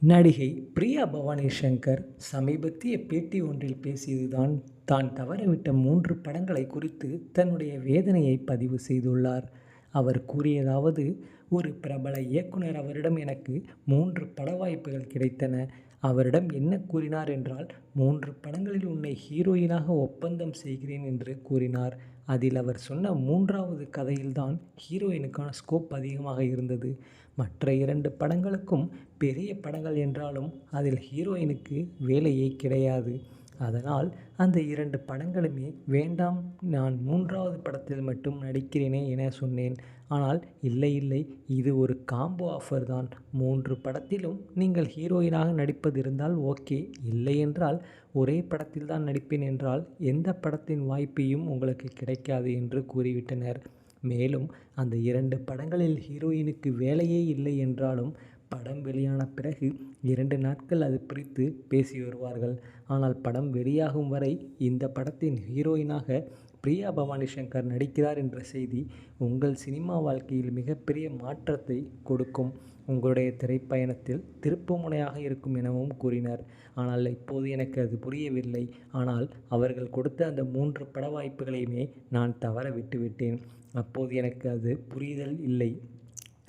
நடிகை பிரியா பவானி சங்கர் சமீபத்திய பேட்டி ஒன்றில் பேசியதுதான் தான் தவறவிட்ட மூன்று படங்களை குறித்து தன்னுடைய வேதனையை பதிவு செய்துள்ளார். அவர் கூறியதாவது ஒரு பிரபல இயக்குனர் அவரிடம் எனக்கு மூன்று பட வாய்ப்புகள் கிடைத்தன. அவரிடம் என்ன கூறினார் என்றால் மூன்று படங்களில் உன்னை ஹீரோயினாக ஒப்பந்தம் செய்கிறேன் என்று கூறினார். அதில் அவர் சொன்ன மூன்றாவது கதையில்தான் ஹீரோயினுக்கான ஸ்கோப் அதிகமாக இருந்தது. மற்ற இரண்டு படங்களுக்கும் பெரிய படங்கள் என்றாலும் அதில் ஹீரோயினுக்கு வேலையே கிடையாது. அதனால் அந்த இரண்டு படங்களுமே வேண்டாம் நான் மூன்றாவது படத்தில் மட்டும் நடிக்கிறேனே என சொன்னேன். ஆனால் இல்லை இல்லை இது ஒரு காம்போ ஆஃபர் தான். மூன்று படத்திலும் நீங்கள் ஹீரோயினாக நடிப்பது இருந்தால் ஓகே. இல்லை என்றால் ஒரே படத்தில் தான் நடிப்பேன் என்றால் எந்த படத்தின் வாய்ப்பையும் உங்களுக்கு கிடைக்காது என்று கூறிவிட்டனர். மேலும் அந்த இரண்டு படங்களில் ஹீரோயினுக்கு வேலையே இல்லை என்றாலும் படம் வெளியான பிறகு இரண்டு நாட்கள் அது குறித்து பேசி வருவார்கள். ஆனால் படம் வெளியாகும் வரை இந்த படத்தின் ஹீரோயினாக பிரியா பவானி சங்கர் நடிக்கிறார் என்ற செய்தி உங்கள் சினிமா வாழ்க்கையில் மிகப்பெரிய மாற்றத்தை கொடுக்கும். உங்களுடைய திரைப்பயணத்தில் திருப்புமுனையாக இருக்கும் எனவும் கூறினார். ஆனால் இப்போது எனக்கு அது புரியவில்லை. ஆனால் அவர்கள் கொடுத்த அந்த மூன்று பட வாய்ப்புகளையுமே நான் தவற விட்டுவிட்டேன். அப்போது எனக்கு அது புரிதல் இல்லை.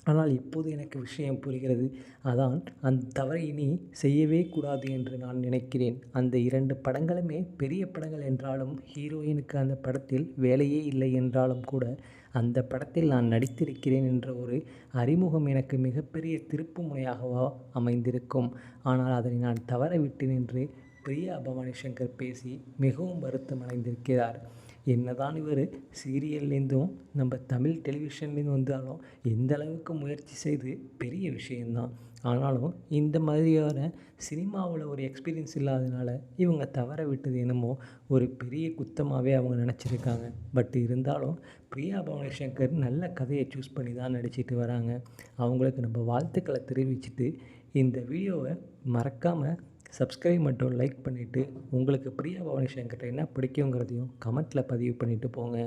ஆனால் இப்போது எனக்கு விஷயம் புரிகிறது. அதான் அந்த தவறை இனி செய்யவே கூடாது என்று நான் நினைக்கிறேன். அந்த இரண்டு படங்களுமே பெரிய படங்கள் என்றாலும் ஹீரோயினுக்கு அந்த படத்தில் வேலையே இல்லை என்றாலும் கூட அந்த படத்தில் நான் நடித்திருக்கிறேன் என்ற ஒரு அறிமுகம் எனக்கு மிகப்பெரிய திருப்பு முனையாகவா அமைந்திருக்கும். ஆனால் அதனை நான் தவற விட்டேன் என்று பிரியா பவானி சங்கர் பேசி மிகவும் வருத்தம் அடைந்திருக்கிறார் என்னதான் இவர் சீரியல்லேருந்தும் நம்ம தமிழ் டெலிவிஷன்லேருந்து வந்தாலும் எந்த அளவுக்கு முயற்சி செய்து பெரிய விஷயந்தான். ஆனாலும் இந்த மாதிரியான சினிமாவில் ஒரு எக்ஸ்பீரியன்ஸ் இல்லாதனால இவங்க தவற விட்டது என்னமோ ஒரு பெரிய குத்தமாகவே அவங்க நினச்சிருக்காங்க. பட் இருந்தாலும் பிரியா பவானி சங்கர் நல்ல கதையை சூஸ் பண்ணி தான் நடிச்சிட்டு வராங்க. அவங்களுக்கு நம்ம வாழ்த்துக்களை தெரிவிச்சுட்டு இந்த வீடியோவை மறக்காமல் சப்ஸ்கிரைப் மற்றும் லைக் பண்ணிவிட்டு உங்களுக்கு பிரியா பவானி சங்கர்கிட்ட என்ன பிடிக்குங்கிறதையும் கமெண்ட்டில் பதிவு பண்ணிவிட்டு போங்க.